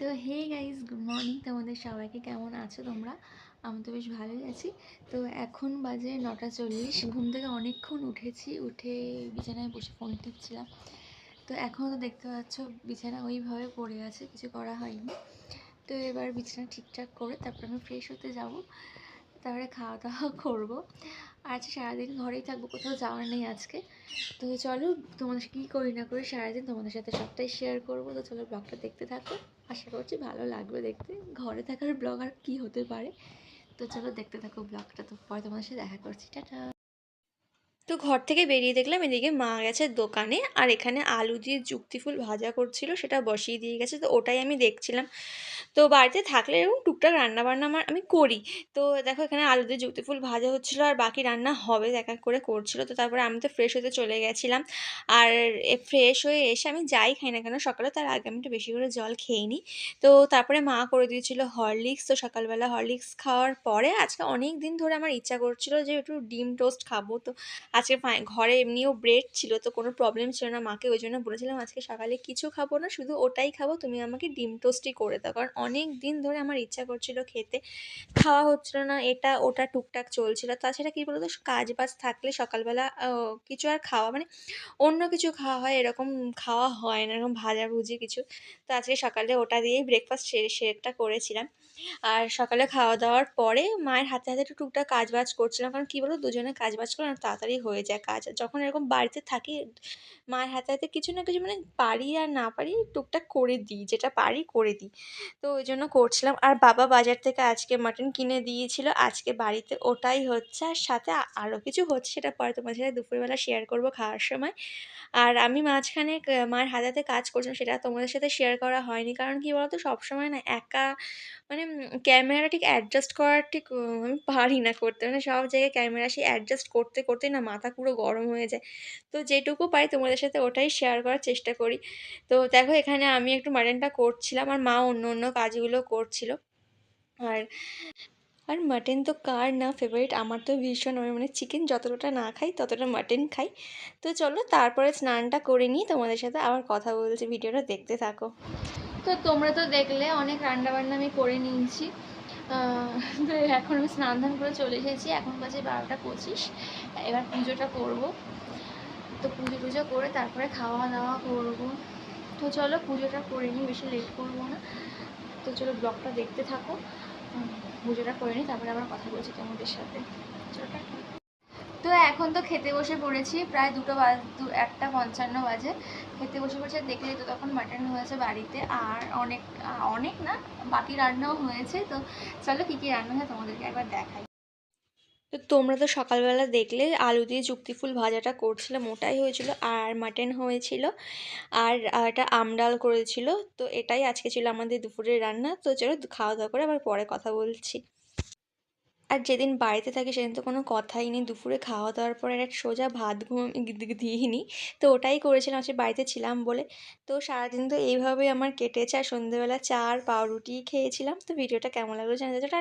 তো hey guys good morning তোমাদের সবাইকে কেমন আছো তোমরা? আমি তো বেশ ভালোই আছি। তো, এখন বাজে নটা চল্লিশ। ঘুম থেকে অনেকক্ষণ উঠেছি। উঠে বিছানায় বসে ফোন টিপছিলাম। তো এখনও তো দেখতে পাচ্ছ বিছানা ওইভাবে পড়ে আছে। কিছু করা হয়নি। তো, এবার বিছানা ঠিকঠাক করে তারপর আমি ফ্রেশ হতে যাব। তারপরে খাওয়া দাওয়া করব। আর আজকে সারাদিন ঘরেই থাকব, কোথাও যাওয়ার নেই আজকে। তো চলো, তোমাদের কী করি না করি সারাদিন তোমাদের সাথে সবটাই শেয়ার করব। তো চলো ব্লগটা দেখতে থাকো। আশা করছি ভালো লাগবে দেখতে। ঘরে থাকার ব্লগ আর কী হতে পারে? তো চলো দেখতে থাকো ব্লগটা। তো পরে তোমাদের সাথে দেখা করছি। টাটা! তো ঘর থেকে বেরিয়ে দেখলাম এদিকে মা গেছে দোকানে, আর এখানে আলু দিয়ে যুক্তিফুল ভাজা করছিল, সেটা বসিয়ে দিয়ে গেছে, তো ওটাই আমি দেখছিলাম। তো বাড়িতে থাকলে এরকম টুকটাক রান্নাবান্না আমার, আমি করি। তো দেখো এখানে আলু দিয়ে যুক্তিফুল ভাজা হচ্ছিল, আর বাকি রান্না হবে দেখা করে করছিল, তো তারপরে আমি তো ফ্রেশ হতে চলে গেছিলাম। আর ফ্রেশ হয়ে এসে আমি যাই খাই না কেন, সকালে তার আগে আমি একটু বেশি করে জল খেয়ে নিই তো তারপরে মা করে দিয়েছিল হরলিক্স, তো সকালবেলা হরলিক্স খাওয়ার পরে আজকে অনেক দিন ধরে আমার ইচ্ছা করছিল যে একটু ডিম টোস্ট খাব, তো আজকে ঘরে এমনিও ব্রেড ছিল তো কোনো প্রবলেম ছিল না। মাকে ওই জন্য বলেছিলাম, আজকে সকালে কিছু খাব না, শুধু ওটাই খাব, তুমি আমাকে ডিম টোস্টই করে দাও। কারণ অনেক দিন ধরে আমার ইচ্ছা করছিল খেতে, খাওয়া হচ্ছিল না, এটা ওটা টুকটাক চলছিল। তাছাড়া কী বলতো, কাজ বাজ থাকলে সকালবেলা কিছু আর খাওয়া মানে অন্য কিছু খাওয়া হয়, এরকম খাওয়া হয় না, এরকম ভাজাভুজি কিছু। তো আজকে সকালে ওটা দিয়েই ব্রেকফাস্ট সেরে সেরেটা করেছিলাম। আর সকালে খাওয়া দাওয়ার পরে মায়ের হাতে হাতে একটু টুকটাক কাজ বাজ করছিলাম, কারণ কী বলতো, দুজনে কাজ বাজ তাড়াতাড়ি হয়ে যায় কাজ। যখন এরকম বাড়িতে থাকি মায়ের হাতে হাতে কিছু না কিছু মানে পারি আর না পারি টুকটাক করে দিই, যেটা পারি করে দিই। তো ওই জন্য করছিলাম। আর বাবা বাজার থেকে আজকে মাটন কিনে দিয়েছিল। আজকে বাড়িতে ওটাই হচ্ছে। আর সাথে আরও কিছু হচ্ছে সেটা পরে তোমার সাথে দুপুরবেলা শেয়ার করব খাওয়ার সময়। আর আমি মাঝখানে মায়ের হাতে হাতে কাজ করছিলাম, সেটা তোমাদের সাথে শেয়ার করা হয়নি। কারণ কি বলতো? সবসময় না একা মানে ক্যামেরা ঠিক অ্যাডজাস্ট করার ঠিক আমি পারি না করতে। মানে সব জায়গায় ক্যামেরা সেই অ্যাডজাস্ট করতে করতে না মাথা পুরো গরম হয়ে যায়। তো যেটুকু পাই তোমাদের সাথে ওটাই শেয়ার করার চেষ্টা করি। তো দেখো এখানে আমি একটু মাটনটা করছিলাম আর মা অন্য অন্য কাজগুলো করছিল। আর আর মাটন তো কার না ফেভারিট আমার তো ভীষণ আমি মানে চিকেন যতটা না খাই ততটা মাটন খাই। তো চলো তারপরে স্নানটা করে নিই তোমাদের সাথে আবার কথা বলছি, ভিডিওটা দেখতে থাকো। তো তোমরা তো দেখলে অনেক রান্না বান্না আমি করে নিয়েছি। তো এখন আমি স্নান ধান করে চলে এসেছি। এখন বাজে বারোটা পঁচিশ। এবার পুজোটা করব। তো পুজো টুজো করে তারপরে খাওয়া দাওয়া করব। তো চলো পুজোটা করে নিই, বেশি লেট করব না। তো চলো ব্লগটা দেখতে থাকো। পুজোটা করে নিই, তারপরে আবার কথা বলছি তোমাদের সাথে। চলো। তো এখন তো খেতে বসে পড়েছি, প্রায় দুটো বাজ একটা পঞ্চান্ন বাজে। খেতে বসে পড়েছে দেখলে তো তখন মাটন হয়েছে বাড়িতে, আর অনেক অনেক না, বাকি রান্নাও হয়েছে। তো চলো কী কী রান্না হয় তোমাদেরকে একবার দেখাই। তো তোমরা তো সকালবেলা দেখলে, আলু দিয়ে যুক্তি ফুল ভাজাটা করছিলাম ওটাই হয়েছিল, আর মাটন হয়েছিল, আর এটা আমডাল করেছিল। তো এটাই আজকে ছিল আমাদের দুপুরের রান্না। তো চলো খাওয়া দাওয়া করে আবার পরে কথা বলছি। আর যেদিন বাড়িতে থাকি সেদিন তো কোনো কথাই নেই। দুপুরে খাওয়া দাওয়ার পরে এক সোজা ভাত ঘুম দিইনি তো ওটাই করেছিলাম, সে বাড়িতে ছিলাম বলে। তো সারাদিন তো এইভাবেই আমার কেটেছে। আর সন্ধেবেলা চা আর পাউরুটি খেয়েছিলাম। তো ভিডিওটা কেমন লাগল জানাতে টাটা!